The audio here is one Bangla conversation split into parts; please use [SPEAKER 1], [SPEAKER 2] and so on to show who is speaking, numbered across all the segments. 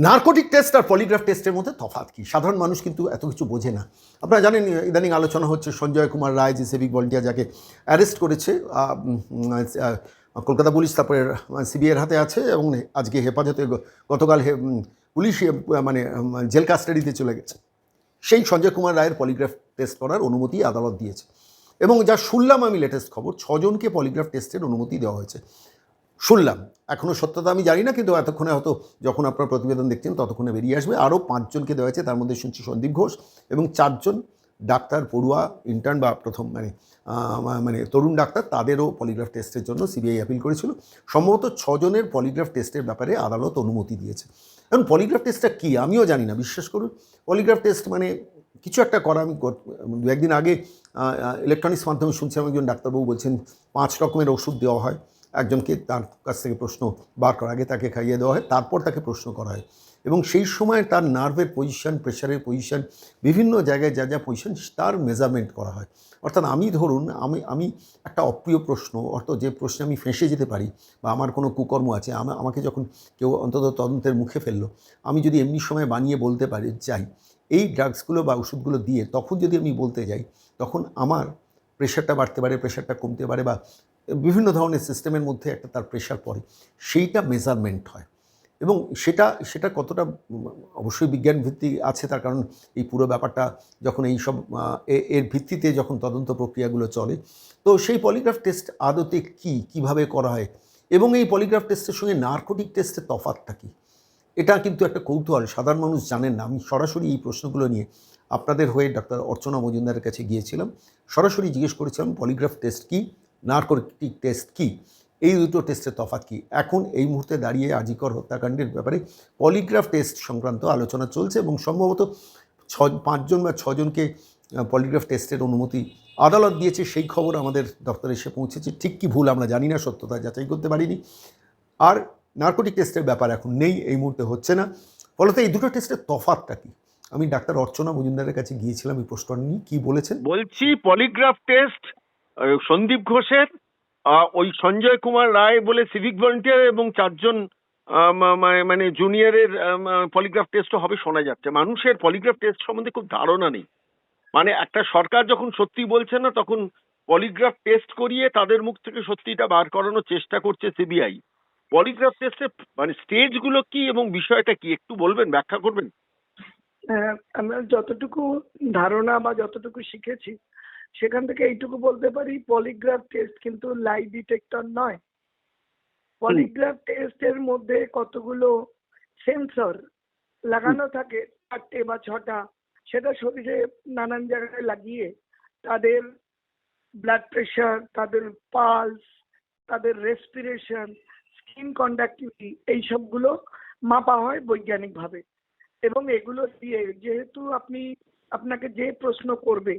[SPEAKER 1] নার্কোটিক টেস্ট আর পলিগ্রাফ টেস্টের মধ্যে তফাৎ কি? সাধারণ মানুষ কিন্তু এত কিছু বোঝে না। আপনারা জানেন, ইদানিং আলোচনা হচ্ছে সঞ্জয় কুমার রায়, যে সিভিক ভলেন্টিয়ার যাকে অ্যারেস্ট করেছে কলকাতা পুলিশ তারপরে সিবিআইয়ের হাতে আছে এবং আজকে হেফাজতে গতকাল হে- পুলিশ মানে জেল কাস্টাডিতে চলে গেছে। সেই সঞ্জয় কুমার রায়ের পলিগ্রাফ টেস্ট করার অনুমতি আদালত দিয়েছে। এবং যা শুনলাম আমি লেটেস্ট খবর, ছজনকে পলিগ্রাফ টেস্টের অনুমতি দেওয়া হয়েছে। শুনলাম। এখনও সত্যতা আমি জানি না, কিন্তু এতক্ষণে হয়তো যখন আপনার প্রতিবেদন দেখছেন ততক্ষণে বেরিয়ে আসবে। আরও পাঁচজনকে দেওয়া হয়েছে, তার মধ্যে শুনছি সন্দীপ ঘোষ এবং চারজন ডাক্তার, পড়ুয়া ইন্টার্ন বা প্রথম মানে মানে তরুণ ডাক্তার, তাদেরও পলিগ্রাফ টেস্টের জন্য সিবিআই অ্যাপিল করেছিল। সম্ভবত ছজনের পলিগ্রাফ টেস্টের ব্যাপারে আদালত অনুমতি দিয়েছে। এখন পলিগ্রাফ টেস্টটা কী? আমিও জানি না, বিশ্বাস করুন। পলিগ্রাফ টেস্ট মানে কিছু একটা করা আমি দু একদিন আগে ইলেকট্রনিক্স মাধ্যমে শুনছিলাম, একজন ডাক্তারবাবু বলছেন, পাঁচ রকমের ওষুধ দেওয়া হয়। একজনকে তার কাছ থেকে প্রশ্ন বার করার আগে তাকে খাইয়ে দেওয়া হয়, তারপর তাকে প্রশ্ন করা হয়। এবং সেই সময় তার নার্ভের পজিশন প্রেশারের পজিশন বিভিন্ন জায়গায় যা যা পজিশন তার মেজারমেন্ট করা হয়। অর্থাৎ আমি ধরুন, আমি আমি একটা অপ্রিয় প্রশ্ন অর্থাৎ যে প্রশ্নে আমি ফেঁসে যেতে পারি বা আমার কোনো কুকর্ম আছে, আমা- আমাকে যখন কেউ অন্তত তদন্তের মুখে ফেলল, আমি যদি এমনি সময় বানিয়ে বলতে পারি চাই এই ড্রাগসগুলো বা ওষুধগুলো দিয়ে তখন যদি আমি বলতে যাই, তখন আমার প্রেশারটা বাড়তে পারে প্রেশারটা কমতে পারে বা বিভিন্ন ধরনের সিস্টেমের মধ্যে একটা তার প্রেশার পড়ে, সেইটা মেজারমেন্ট হয়। এবং সেটা সেটা কতটা অবশ্যই বিজ্ঞান ভিত্তি আছে তার কারণ এই পুরো ব্যাপারটা যখন এই সব এর ভিত্তিতে যখন তদন্ত প্রক্রিয়াগুলো চলে, তো সেই পলিগ্রাফ টেস্ট আদতে কি, কীভাবে করা হয়? এবং এই পলিগ্রাফ টেস্টের সঙ্গে নার্কোটিক টেস্টের তফাৎটা কী? এটা কিন্তু একটা কৌতূহল, সাধারণ মানুষ জানেন না। আমি সরাসরি এই প্রশ্নগুলো নিয়ে আপনাদের হয়ে ডাক্তার অর্চনা মজুমদারের কাছে গিয়েছিলাম। সরাসরি জিজ্ঞেস করেছিলাম পলিগ্রাফ টেস্ট কি? নার্কোটিক টেস্ট কি? এই দুটো টেস্টের তফাৎ কি? এখন এই মুহূর্তে দাঁড়িয়ে আজিকর হত্যাকাণ্ডের ব্যাপারে পলিগ্রাফ টেস্ট সংক্রান্ত আলোচনা চলছে এবং সম্ভবত ছ, পাঁচজন বা ছজনকে পলিগ্রাফ টেস্টের অনুমতি আদালত দিয়েছে। সেই খবর আমাদের দপ্তরে এসে পৌঁছেছে। ঠিক কি ভুল আমরা জানি না, সত্যতা যাচাই করতে পারিনি। আর নার্কোটিক টেস্টের ব্যাপার এখন নেই, এই মুহূর্তে হচ্ছে না। ফলত এই দুটো টেস্টের তফাৎটা কি? আমি ডাক্তার অর্চনা মজুমদারের কাছে গিয়েছিলাম, এই প্রশ্নটা নিয়ে। কী বলেছেন?
[SPEAKER 2] বলছি, পলিগ্রাফ টেস্ট সন্দীপ ঘোষের ওই সঞ্জয় কুমার রায় বলে সিভিক ভলেন্টিয়ার এবং চারজন মানে জুনিয়রের পলিগ্রাফ টেস্টও হবে শোনা যাচ্ছে। মানুষের পলিগ্রাফ টেস্ট সম্বন্ধে খুব ধারণা নেই। মানে একটা সরকার যখন সত্যি বলছে না তখন পলিগ্রাফ টেস্ট করিয়ে তাদের মুখ থেকে সত্যিটা বার করানোর চেষ্টা করছে সিবিআই পলিগ্রাফ টেস্টের মানে স্টেজগুলো কি এবং বিষয়টা কি? একটু বলবেন ব্যাখ্যা করবেন?
[SPEAKER 3] হ্যাঁ, আমরা যতটুকু ধারণা বা যতটুকু শিখেছি সেখান থেকে এইটুকু বলতে পারি পলিগ্রাফ টেস্ট কিন্তু লাই ডিটেক্টর নয়। পলিগ্রাফ টেস্টের মধ্যে কতগুলো সেন্সর লাগানো থাকে চারটে বা ছটা সেটা শরীরে নানান জায়গায় লাগিয়ে তাদের ব্লাড প্রেশার তাদের পালস তাদের রেসপিরেশন স্কিন কন্ডাক্টিভিটি এই সবগুলো মাপা হয় বৈজ্ঞানিকভাবে। এবং এগুলো দিয়ে যেহেতু আপনি আপনাকে যে প্রশ্ন করবে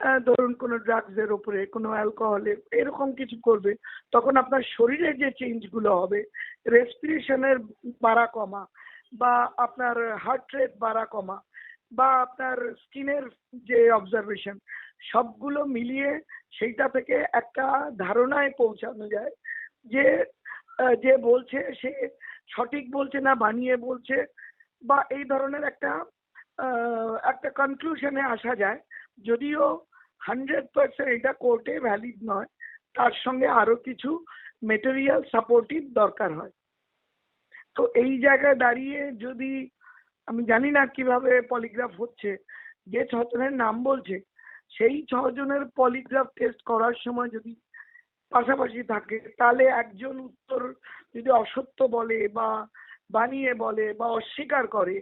[SPEAKER 3] ধরুন কোনো ড্রাগসের ওপরে কোনো অ্যালকোহলের এরকম কিছু করবে, তখন আপনার শরীরে যে চেঞ্জগুলো হবে রেসপিরেশনের বাড়া কমা, বা আপনার হার্ট রেট বাড়া কমা, বা আপনার স্কিনের যে অবজারভেশন সবগুলো মিলিয়ে সেইটা থেকে একটা ধারণায় পৌঁছানো যায় যে যে বলছে সে সঠিক বলছে না, বানিয়ে বলছে, বা এই ধরনের একটা একটা কনক্লুশনে আসা যায় যদিও হান্ড্রেড পার্সেন্ট এটা কোর্টে ভ্যালিড নয়, তার সঙ্গে আরও কিছু মেটেরিয়াল সাপোর্টিভ দরকার হয়। তো এই জায়গায় দাঁড়িয়ে যদি, আমি জানি না কীভাবে পলিগ্রাফ হচ্ছে, যে ছজনের নাম বলছে, সেই ছজনের পলিগ্রাফ টেস্ট করার সময় যদি পাশাপাশি থাকে, তাহলে একজন উত্তর যদি অসত্য বলে বা বানিয়ে বলে বা অস্বীকার করে,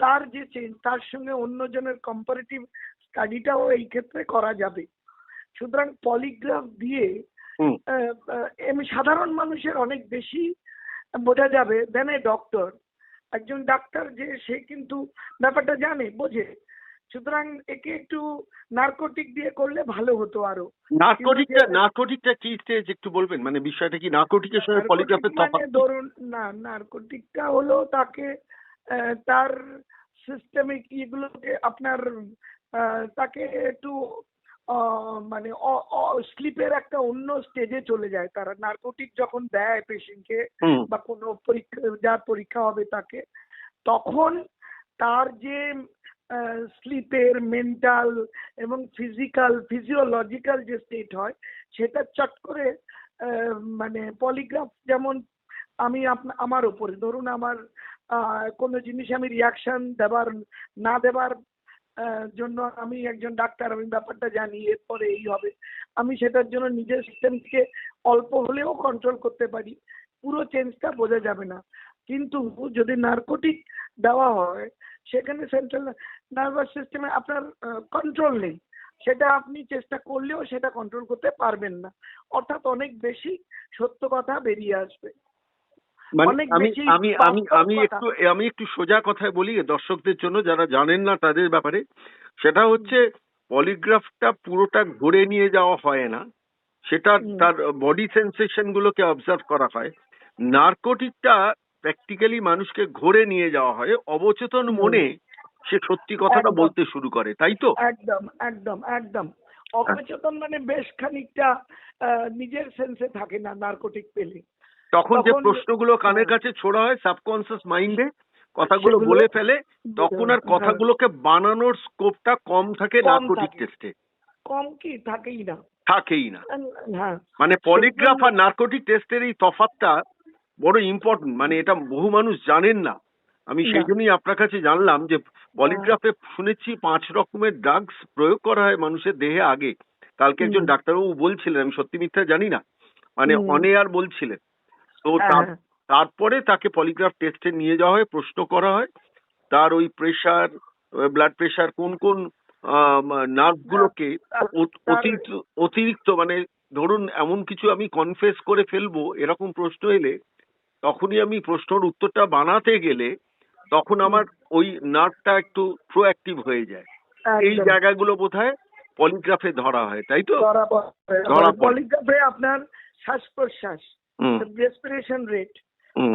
[SPEAKER 3] তার যে চেঞ্জ তার সঙ্গে অন্যজনের কম্পারেটিভ স্টাডিটাও এই ক্ষেত্রে করা যাবে। সুতরাং পলিগ্রাফ দিয়ে এমনি সাধারণ মানুষের অনেক বেশি বোঝা যাবে দেন এ ডক্টর একজন ডাক্তার যে সে কিন্তু ব্যাপারটা জানে বোঝে। সুতরাং একে একটু নার্কোটিক দিয়ে করলে ভালো হতো আরও।
[SPEAKER 2] নার্কোটিকটা নার্কোটিকটা কি স্টেজ একটু বলবেন? মানে বিষয়টা কি নার্কোটিকের সঙ্গে পলিগ্রাফের
[SPEAKER 3] নার্কোটিক
[SPEAKER 2] তফাৎ
[SPEAKER 3] মানে ধরুন না নার্কোটিকটা হলো তাকে আহ, তার সিস্টেমিক ইগুলোকে আপনার তাকে একটু মানে স্লিপের একটা অন্য স্টেজে চলে যায়। তারা নার্কোটিক যখন দেয় পেশেন্টকে বা কোনো পরীক্ষা যার পরীক্ষা হবে তাকে তখন তার যে স্লিপের মেন্টাল এবং ফিজিক্যাল ফিজিওলজিক্যাল যে স্টেট হয় সেটা চট করে মানে পলিগ্রাফ যেমন আমি আপনা- আমার উপরে ধরুন আমার আহ, কোনো জিনিস আমি রিয়াকশন দেবার না দেবার জন্য আমি একজন ডাক্তার, আমি ব্যাপারটা জানি, এরপরে এই হবে। আমি সেটার জন্য নিজের সিস্টেমকে অল্প হলেও কন্ট্রোল করতে পারি। পুরো চেঞ্জটা বোঝা যাবে না। কিন্তু যদি নার্কোটিক দেওয়া হয়, সেখানে সেন্ট্রাল নার্ভাস সিস্টেমে আপনার কন্ট্রোল নেই। সেটা আপনি চেষ্টা করলেও সেটা কন্ট্রোল করতে পারবেন না। অর্থাৎ অনেক বেশি সত্য কথা বেরিয়ে আসবে।
[SPEAKER 2] মানে আমি আমি আমি আমি একটু আমি একটু সোজা কথায় বলি দর্শকদের জন্য যারা জানেন না তাদের ব্যাপারে। সেটা হচ্ছে পলিগ্রাফটা পুরোটা ঘুরে নিয়ে যাওয়া হয় না। সেটা তার বডি সেন্সেশন গুলোকে অবজার্ভ করা হয়। নার্কোটিকটা প্র্যাকটিক্যালি মানুষকে ঘুরে নিয়ে যাওয়া হয়। অবচেতন মনে সে সত্যি কথাটা বলতে শুরু করে তাই তো?
[SPEAKER 3] একদম একদম একদম। অবচেতন মানে বেশ খানিকটা নিজের সেন্সে থাকে না নার্কোটিক পেলে।
[SPEAKER 2] তখন যে প্রশ্নগুলো কানের
[SPEAKER 3] হ্যাঁ।
[SPEAKER 2] কাছে ছোড়া হয় সাবকনসিয়াস মাইন্ডে কথাগুলো বলে ফেলে তখন আর
[SPEAKER 3] হ্যাঁ।
[SPEAKER 2] কথাগুলোকে বানানোর স্কোপটা কম থাকে নার্কোটিক। টেস্টে
[SPEAKER 3] কম কি? থাকেই না।
[SPEAKER 2] থাকেই না।
[SPEAKER 3] হ্যাঁ।
[SPEAKER 2] মানে পলিগ্রাফ আর নার্কোটিক টেস্টের এই তফাৎটা বড় ইম্পর্টেন্ট মানে এটা বহু মানুষ জানেন না। আমি সেই জন্যই আপনার কাছে জানলাম যে পলিগ্রাফে শুনেছি পাঁচ রকমের ড্রাগস প্রয়োগ করা হয় মানুষের দেহে আগে। কালকে একজন ডাক্তারবাবু বলছিলেন আমি সত্যি মিথ্যা জানি না। মানে
[SPEAKER 3] হুম।
[SPEAKER 2] অনেয়ার বলছিলেন। তো
[SPEAKER 3] হ্যাঁ, হ্যাঁ।
[SPEAKER 2] তারপরে তাকে পলিগ্রাফ টেস্টে নিয়ে যাওয়া হয় প্রশ্ন করা হয়। তার ওই প্রেশার ব্লাড প্রেশার কোন কোন নার্ভ গুলোকে
[SPEAKER 3] তার-
[SPEAKER 2] অত-
[SPEAKER 3] তার-
[SPEAKER 2] অতিরিক্ত অতিরিক্ত মানে ধরুন এমন কিছু আমি কনফেস করে ফেলব এরকম প্রশ্ন এলে তখনই আমি প্রশ্নের উত্তরটা বানাতে গেলে তখন আমার ওই নার্ভটা একটু প্রোঅ্যাক্টিভ হয়ে যায়। এই। জায়গাগুলো বোধহয় পলিগ্রাফে ধরা হয় তাই তো?
[SPEAKER 3] ধরা পলিগ্রাফে আপনার শ্বাস প্রশ্বাস রেসপিরেশন রেট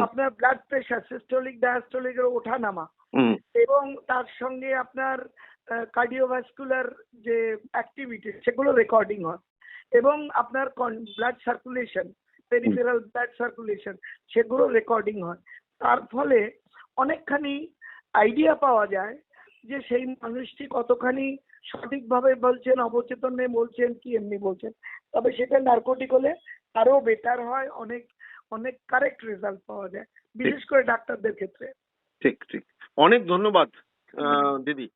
[SPEAKER 3] আপনার ব্লাড প্রেশার সিস্টোলিক ডায়াস্টোলিকের ওঠা নামা এবং তার সঙ্গে আপনার কার্ডিওভাস্কুলার যে অ্যাক্টিভিটি সেগুলো রেকর্ডিং হয় এবং আপনার blood circulation peripheral blood circulation সেগুলো রেকর্ডিং হয়। তার ফলে অনেকখানি আইডিয়া পাওয়া যায় যে সেই মানুষটি কতখানি সঠিকভাবে বলছেন অবচেতনে বলছেন কি এমনি বলছেন? তবে সেটা নার্কোটিক হলে আরও বেটার হয় অনেক অনেক কারেক্ট রেজাল্ট পাওয়া যায় বিশেষ করে ডাক্তারদের ক্ষেত্রে।
[SPEAKER 2] ঠিক ঠিক। অনেক ধন্যবাদ আহ, দিদি।